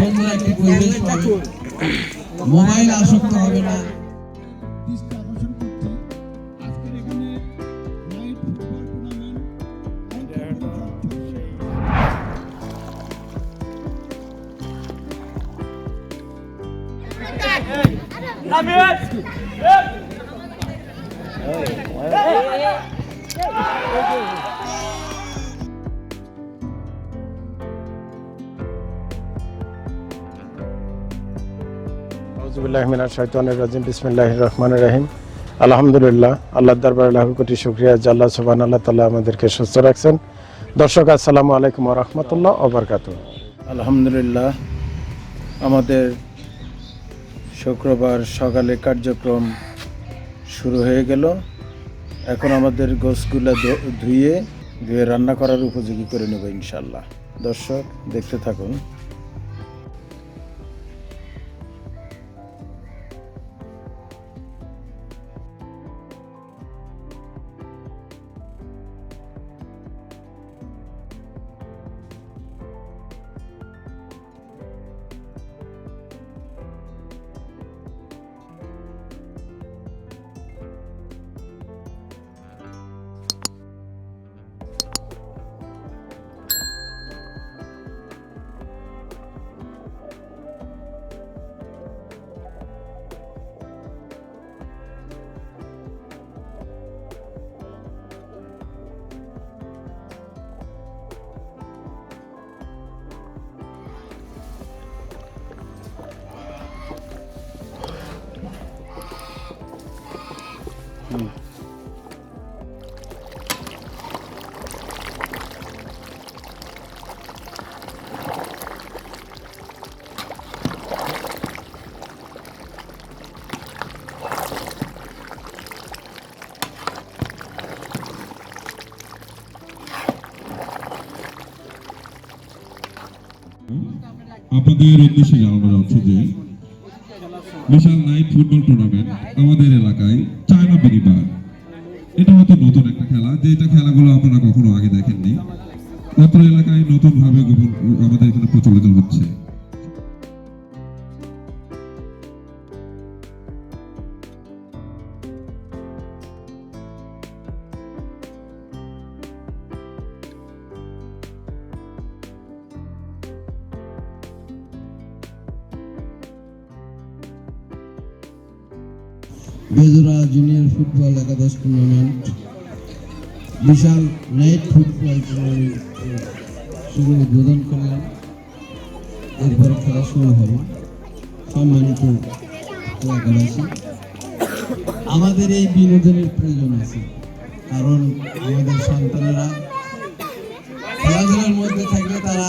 পরিবেশ মোবাইল আসক্ত হবে না। আউজুবিল্লাহমিনা শৈতানের রাজিম বিসমিল্লাহ রহমান রাহিম। আলহামদুলিল্লাহ আল্লাহ দরবার লাখ কোটি শুক্রিয়া আল্লাহ সুবান আল্লাহ তালা আমাদেরকে সুস্থ রাখছেন। দর্শক, আসসালামু আলাইকুম রহমতুল্লাহ ওবরকাত আলহামদুলিল্লাহ, আমাদের শুক্রবার সকালে কার্যক্রম শুরু হয়ে গেল। এখন আমাদের গোসগুলা ধুয়ে ধুয়ে রান্না করার উপযোগী করে নেব ইনশাল্লাহ দর্শক, দেখতে থাকুন। আপনাদের উদ্দেশ্যে জানানো যাচ্ছে যে বিশাল নাইট ফুটবল টুর্নামেন্ট আমাদের এলাকায় চায়না বিনিবার এটা হয়তো নতুন একটা খেলা, যে এটা খেলাগুলো আপনারা কখনো আগে দেখেননি। অত্র এলাকায় নতুন ভাবে আমাদের এখানে প্রচলিত হচ্ছে। বেজুরা জুনিয়র ফুটবল একাদশ টুর্নামেন্ট বিশাল নাইট ফুটবল টুর্নামেন্ট শুরু উদ্বোধন করলাম। এরপরে খেলা শুরু হবে সম্মানিত এলাকাবাসী আমাদের এই বিনোদনের প্রয়োজন আছে, কারণ আমাদের সন্তানেরা খেলাধুলার মধ্যে থাকলে তারা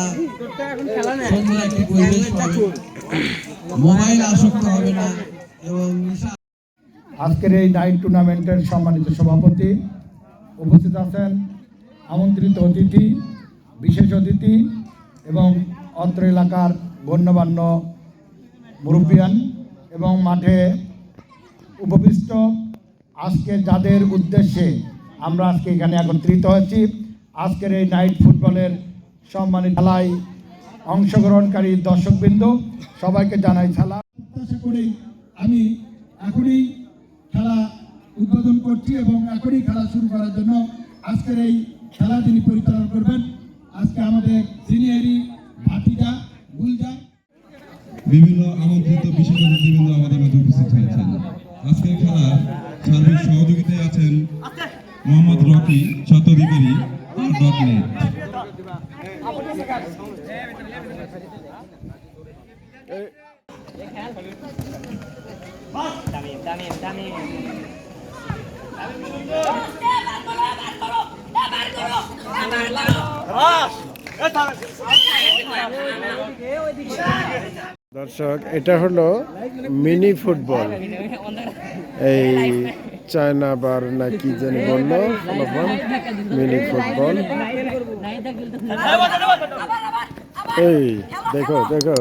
সুন্দর একটি পরিবেশ পাবে। মোবাইল আসক্ত হবে না এবং আজকের এই নাইট টুর্নামেন্টের সম্মানিত সভাপতি উপস্থিত আছেন আমন্ত্রিত অতিথি, বিশেষ অতিথি এবং অত্র এলাকার গণ্যমান্য মুরব্বিয়ান এবং মাঠে উপবিষ্ট। আজকে যাদের উদ্দেশ্যে আমরা আজকে এখানে একত্রিত হয়েছি, আজকের এই নাইট ফুটবলের সম্মানিত খেলায় অংশগ্রহণকারী দর্শকবৃন্দ, সবাইকে জানাই সালাম। আমি এখনই করছি এবং এখনই খেলা শুরু করার জন্য আজকের এই খেলা তিনি পরিচালনা করবেন। আজকে আমাদের সিনিয়রি ভাতিজা গুলজা। বিভিন্ন আমন্ত্রিত বিশেষ অতিথিবৃন্দ আমাদের মাঝে উপস্থিত হয়েছেন। আজকের খেলার সার্বিক সহযোগিতায় আছেন মোহাম্মদ রকি শতাধিকারী আর ডট নেট. দর্শক, এটা হলো মিনি ফুটবল। এই চায়না বার না কি যেন বলল মিনি ফুটবল। এই, দেখো দেখো।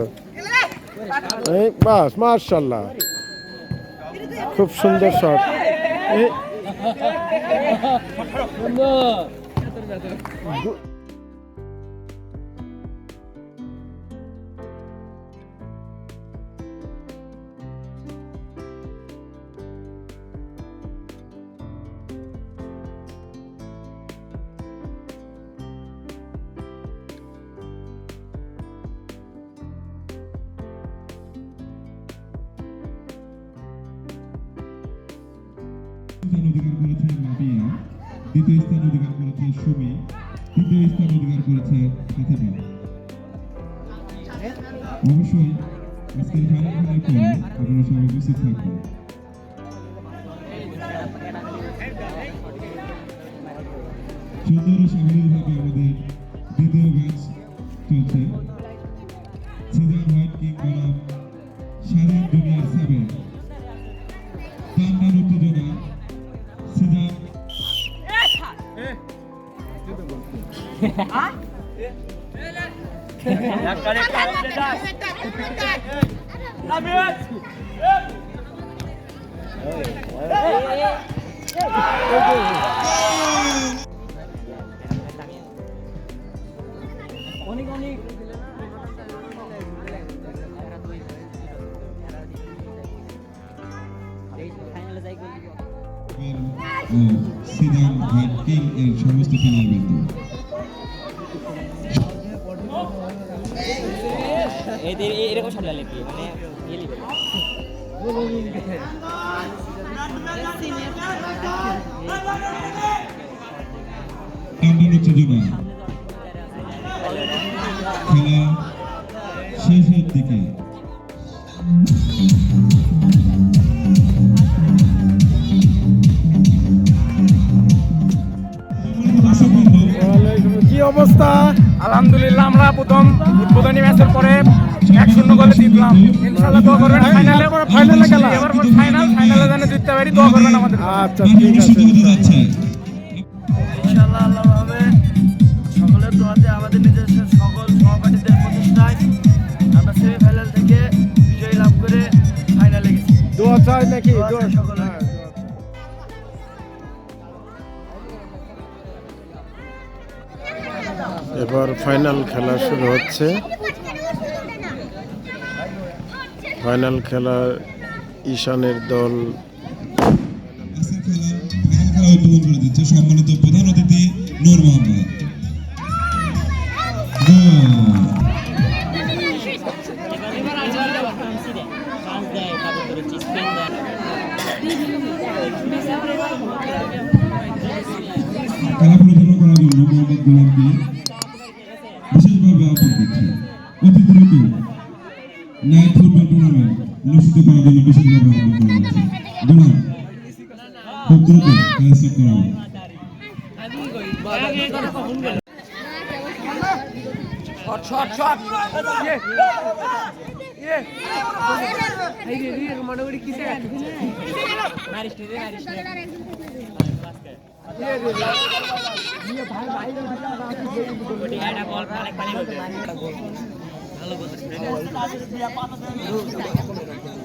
এই, বাস মার্শাল্লাহ খুব সুন্দর শট। 간다. স্থান অধিকার করেছে মাবিয়া দ্বিতীয় স্থান অধিকার করেছে সুমি। তৃতীয় স্থান অধিকার করেছে অবশ্যই আজকের ফাইনাল খেলার পরে আপনারা সবাই উপস্থিত থাকবেন। সুন্দর ও সাবলীলভাবে আমাদের দ্বিতীয় ম্যাচ চলছে। সিজন হোয়াইট কিং বনাম স্বাধীন জুনিয়র সেভেন। ও সিজন হোয়াইট কিং এর সমস্ত খেলোয়াড়বৃন্দ। এদের এরকম সামলালে কি? মানে ইয়ে শেষের দিকে কি অবস্থা? আলহামদুলিল্লাহ আমরা প্রথম উদ্বোধনী ম্যাচের পরে এক শূন্য গোলে জিতলাম। ইনশাআল্লাহ দোয়া করবেন ফাইনালে ফাইনালে খেলা। এবার ফাইনাল ফাইনালে জানে জিততে পারি দোয়া করবেন আমাদের আচ্ছা হতে যাচ্ছে ইনশাআল্লাহ আল্লাহ হবে সকলের দোয়াতে আমাদের নিজস্ব সকল সহপাঠীদের প্রচেষ্টায় আমরা সেমিফাইনাল থেকে বিজয় লাভ করে ফাইনালে গেছি। দোয়া চাই নাকি? দোয়া এবার ফাইনাল খেলা শুরু হচ্ছে। ফাইনাল খেলা ঈশানের দল খেলা সম্মানিত প্রধান অতিথি নূর মোহাম্মদ অনুষ্ঠিত করার জন্য বিশেষভাবে আহ্বান করা হচ্ছে গোলাম খুব দ্রুত খেলা স্টার্ট করা হবে একটা বল অনেক পানি হতে ভালো বলছিস বল দিতে চাচ্ছিস এ-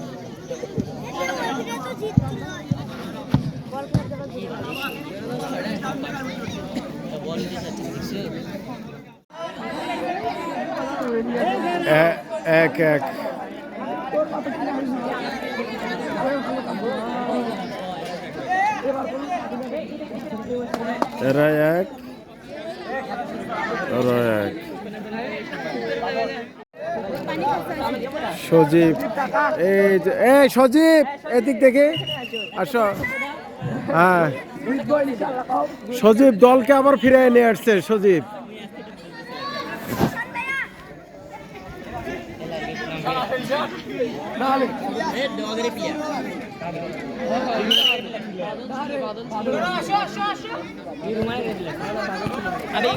এক এক। এরা এক ওরা এক। সজীব, এই এই সজীব, এদিক দেখে। আসো। হ্যাঁ। সজীব দলকে আবার ফিরে নিয়ে আসছে, সজীব। আরে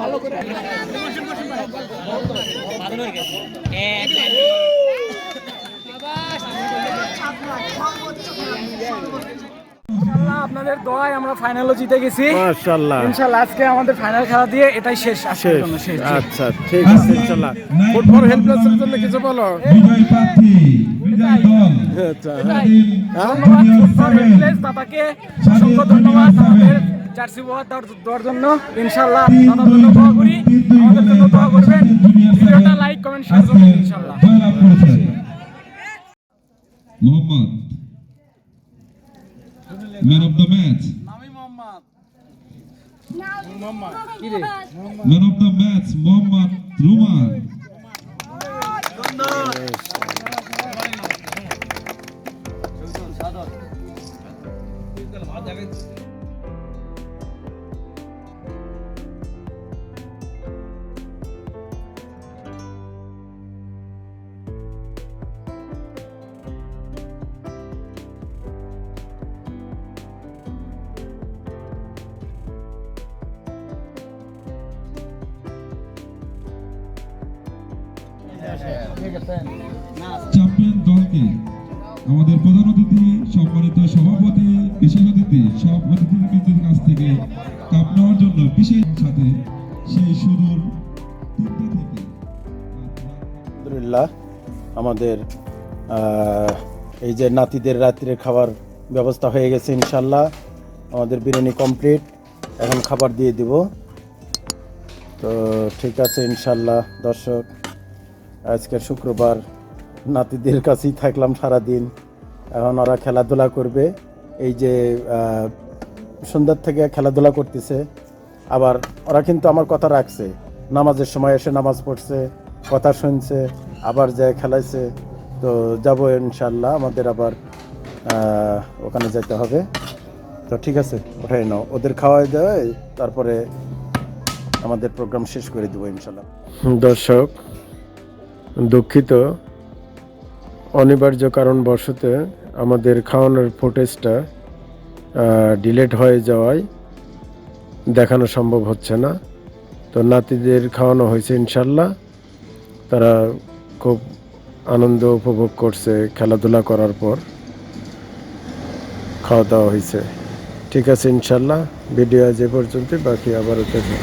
ভালো হয়ে গেছে আপনাদের দোয়ায় আমরা ফাইনালও জিতে গেছি। মাশাআল্লাহ। ইনশাআল্লাহ আজকে আমাদের ফাইনাল খেলা দিয়ে এটাই শেষ আজকের জন্য শেষ। আচ্ছা ঠিক আছে ইনশাআল্লাহ। ফুটবল হেল্পলাইনের জন্য কিছু বলো? বিজয় প্রার্থী বিজয় দল আচ্ছা ধন্যবাদ ফুটবল অসংখ্য ধন্যবাদ। আমাদের জার্সি উপহার দেওয়ার জন্য। ইনশাআল্লাহ দাদার জন্য দোয়া করি। আমাদের জন্য দোয়া করবেন। ভিডিওটা লাইক কমেন্ট শেয়ার করবেন করেছেন Mohammad. Man of the match man of the match Mohammad Ruman champion দলকে আমাদের প্রধান অতিথি, সম্মানিত সভাপতি, বিশেষ অতিথি, সব কাছ থেকে কাপ নেওয়ার জন্য বিশেষ সাথে সেই সুদূর আলহামদুলিল্লাহ, আমাদের এই যে নাতিদের রাত্রে খাবার ব্যবস্থা হয়ে গেছে ইনশাল্লাহ আমাদের বিরিয়ানি কমপ্লিট এখন খাবার দিয়ে দিব। তো ঠিক আছে ইনশাল্লাহ দর্শক। আজকে শুক্রবার নাতিদের কাছেই থাকলাম সারা দিন এখন ওরা খেলাধুলা করবে। এই যে সন্ধ্যার থেকে খেলাধুলা করতেছে। আবার ওরা কিন্তু আমার কথা রাখছে। নামাজের সময় এসে নামাজ পড়ছে, কথা শুনছে, আবার যায় খেলাইছে। তো যাব ইনশাল্লাহ আমাদের আবার ওখানে যেতে হবে। তো ঠিক আছে ওঠাই নাও। ওদের খাওয়াই দেওয়া তারপরে আমাদের প্রোগ্রাম শেষ করে দেবো ইনশাল্লাহ দর্শক দুঃখিত। অনিবার্য কারণবশত আমাদের খাওয়ানোর ফুটেজটা ডিলেট হয়ে যাওয়ায় দেখানো সম্ভব হচ্ছে না। তো নাতিদের খাওয়ানো হয়েছে ইনশাল্লাহ। তারা খুব আনন্দ উপভোগ করছে খেলাধুলা করার পর। খাওয়া দাওয়া হয়েছে। ঠিক আছে ইনশাল্লাহ। ভিডিও আজ এ পর্যন্ত বাকি আবারও দেখো